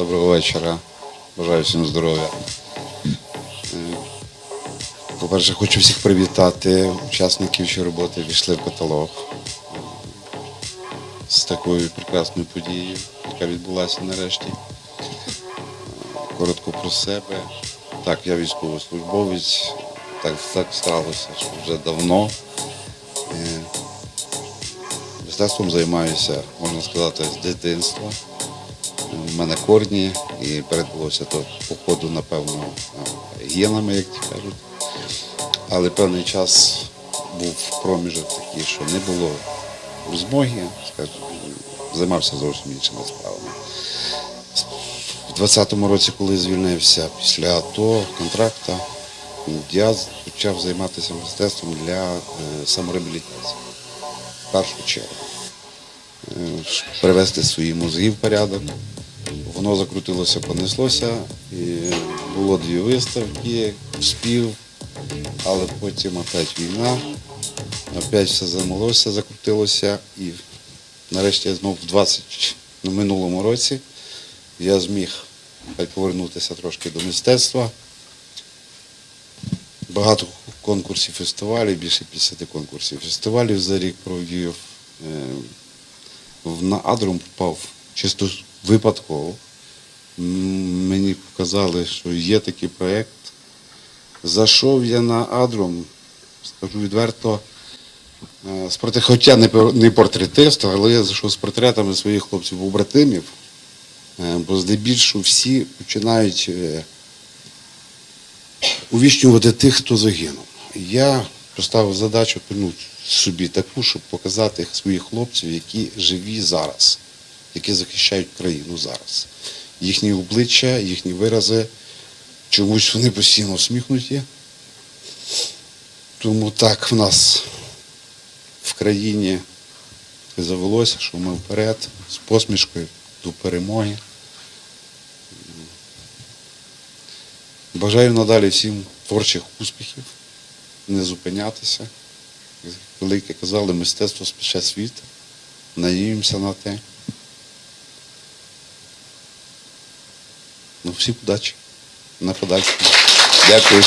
Доброго вечора. Бажаю всім здоров'я. Е, По-перше, хочу всіх привітати учасників, що роботи війшли в каталог е, з такою прекрасною подією, яка відбулася нарешті. Е, Коротко про себе. Так, я військовослужбовець. Так, так сталося, що вже давно. Мистецтвом займаюся, можна сказати, з дитинства. У мене корні і передалося то по ходу, напевно, генами, як ті кажуть. Але певний час був проміжок такий, що не було змоги, скажімо, займався зовсім іншими справами. У 20-му році, коли звільнився після АТО, контракта, я почав займатися мистецтвом для е, самореабілітації. В першу чергу. Е, Привести свої мозги в порядок. Воно закрутилося, понеслося. І було дві виставки, спів, але потім опять війна, опять все замилося, закрутилося. І нарешті я знову в 20 на минулому році я зміг повернутися трошки до мистецтва. Багато конкурсів, фестивалів, більше 50 конкурсів, фестивалів за рік провів. Е, На Адрум попав чисто випадково. Мені показали, що є такий проєкт. Зайшов я на Адрум, скажу відверто, е, з портрет- хоча не пор- портретист, але я зайшов з портретами своїх хлопців-побратимів, е, бо здебільшого всі починають е, увічнювати тих, хто загинув. Я поставив задачу ну, собі таку, щоб показати своїх хлопців, які живі зараз, які захищають країну зараз. Їхні обличчя, їхні вирази, чомусь вони постійно всміхнуті. Тому так в нас в країні завелося, що ми вперед з посмішкою до перемоги. Бажаю надалі всім творчих успіхів, не зупинятися. Велике казали, мистецтво спече світ. Надіємося на те. Ну, всім удачі. На подальшому. Дякую.